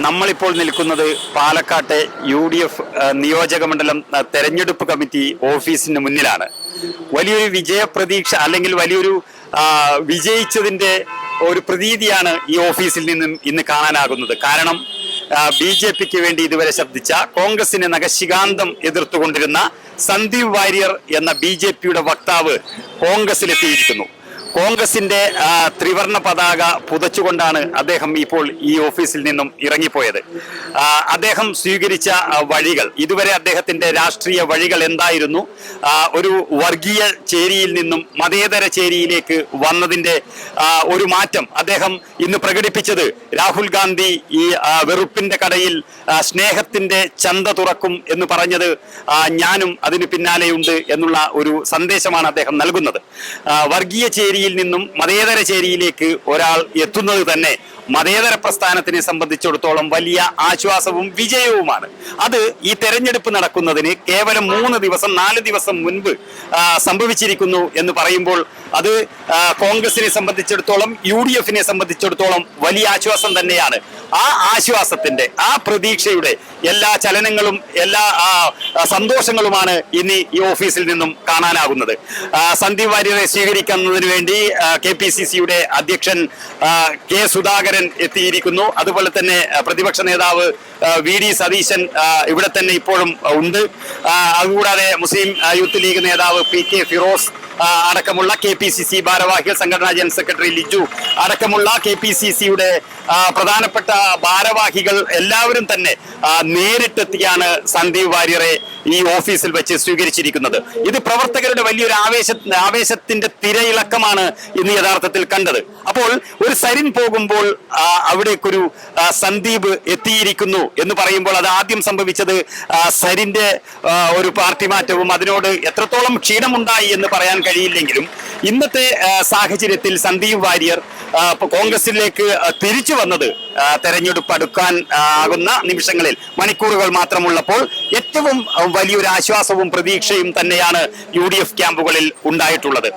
നമ്മളിപ്പോൾ നിൽക്കുന്നത് പാലക്കാട്ടെ യു ഡി എഫ് നിയോജക മണ്ഡലം തെരഞ്ഞെടുപ്പ് കമ്മിറ്റി ഓഫീസിന് മുന്നിലാണ്. വലിയൊരു വിജയപ്രതീക്ഷ അല്ലെങ്കിൽ വലിയൊരു വിജയിച്ചതിന്റെ ഒരു പ്രതീതിയാണ് ഈ ഓഫീസിൽ നിന്നും ഇന്ന് കാണാനാകുന്നത്. കാരണം ബി ജെ പിക്ക് വേണ്ടി ഇതുവരെ ശബ്ദിച്ച കോൺഗ്രസിനെ നഖശികാന്തം എതിർത്തുകൊണ്ടിരുന്ന സന്ദീപ് വാര്യർ എന്ന ബി ജെ പിയുടെ വക്താവ് കോൺഗ്രസിലെത്തിയിരിക്കുന്നു. കോൺഗ്രസിന്റെ ത്രിവർണ പതാക പുതച്ചുകൊണ്ടാണ് അദ്ദേഹം ഇപ്പോൾ ഈ ഓഫീസിൽ നിന്നും ഇറങ്ങിപ്പോയത്. അദ്ദേഹം സ്വീകരിച്ച വഴികൾ ഇതുവരെ അദ്ദേഹത്തിന്റെ രാഷ്ട്രീയ വഴികൾ എന്തായിരുന്നു? ഒരു വർഗീയ ചേരിയിൽ നിന്നും മതേതര ചേരിയിലേക്ക് വന്നതിന്റെ ഒരു മാറ്റം അദ്ദേഹം ഇന്ന് പ്രകടിപ്പിച്ചത്. രാഹുൽ ഗാന്ധി ഈ വെറുപ്പിന്റെ കടയിൽ സ്നേഹത്തിന്റെ ചന്ത തുറക്കും എന്ന് പറഞ്ഞത് ഞാനും അതിന് പിന്നാലെയുണ്ട് എന്നുള്ള ഒരു സന്ദേശമാണ് അദ്ദേഹം നൽകുന്നത്. വർഗീയ വർഗീയ ചേരിയിൽ നിന്നും മതേതര ചേരിയിലേക്ക് ഒരാൾ എത്തുന്നത് തന്നെ മതേതര പ്രസ്ഥാനത്തിനെ സംബന്ധിച്ചിടത്തോളം വലിയ ആശ്വാസവും വിജയവുമാണ്. അത് ഈ തെരഞ്ഞെടുപ്പ് നടക്കുന്നതിന് കേവലം മൂന്ന് ദിവസം നാല് ദിവസം മുൻപ് സംഭവിച്ചിരിക്കുന്നു എന്ന് പറയുമ്പോൾ അത് കോൺഗ്രസിനെ സംബന്ധിച്ചിടത്തോളം യു ഡി എഫിനെ സംബന്ധിച്ചിടത്തോളം വലിയ ആശ്വാസം തന്നെയാണ്. ആ ആശ്വാസത്തിന്റെ ആ പ്രതീക്ഷയുടെ എല്ലാ ചലനങ്ങളും എല്ലാ സന്തോഷങ്ങളുമാണ് ഇനി ഈ ഓഫീസിൽ നിന്നും കാണാനാകുന്നത്. സന്ദീപ് വാര്യരെ സ്വീകരിക്കുന്നതിന് വേണ്ടി കെ പി സി സിയുടെ അധ്യക്ഷൻ കെ സുധാകരൻ എത്തിയിരിക്കുന്നു. അതുപോലെ തന്നെ പ്രതിപക്ഷ നേതാവ് വി ഡി സതീശൻ ഇവിടെ തന്നെ ഇപ്പോഴും ഉണ്ട്. അതുകൂടാതെ മുസ്ലിം യൂത്ത് ലീഗ് നേതാവ് പി കെ ഫിറോസ് അടക്കമുള്ള കെ പി സി സി ഭാരവാഹികൾ സംഘടനാ ജനറൽ സെക്രട്ടറി ലിജു അടക്കമുള്ള കെ പി സി സിയുടെ പ്രധാനപ്പെട്ട ഭാരവാഹികൾ എല്ലാവരും തന്നെ നേരിട്ടെത്തിയാണ് സന്ദീപ് വാര്യരെ ഈ ഓഫീസിൽ വെച്ച് സ്വീകരിച്ചിരിക്കുന്നത്. ഇത് പ്രവർത്തകരുടെ വലിയൊരു ആവേശ ആവേശത്തിന്റെ തിരയിളക്കമാണ് ഇന്ന് യഥാർത്ഥത്തിൽ കണ്ടത്. അപ്പോൾ ഒരു സരിൻ പോകുമ്പോൾ അവിടേക്കൊരു സന്ദീപ് എത്തിയിരിക്കുന്നു എന്ന് പറയുമ്പോൾ അത് ആദ്യം സംഭവിച്ചത് സരിന്റെ ഒരു പാർട്ടി മാറ്റവും അതിനോട് എത്രത്തോളം ക്ഷീണമുണ്ടായി എന്ന് പറയാൻ കഴിയില്ലെങ്കിലും ഇന്നത്തെ സാഹചര്യത്തിൽ സന്ദീപ് വാര്യർ കോൺഗ്രസിലേക്ക് തിരിച്ചു വന്നത് തെരഞ്ഞെടുപ്പ് അടുക്കാൻ ആകുന്ന നിമിഷങ്ങളിൽ മണിക്കൂറുകൾ മാത്രമുള്ളപ്പോൾ ഏറ്റവും വലിയൊരു ആശ്വാസവും പ്രതീക്ഷയും തന്നെയാണ് യു ക്യാമ്പുകളിൽ ഉണ്ടായിട്ടുള്ളത്.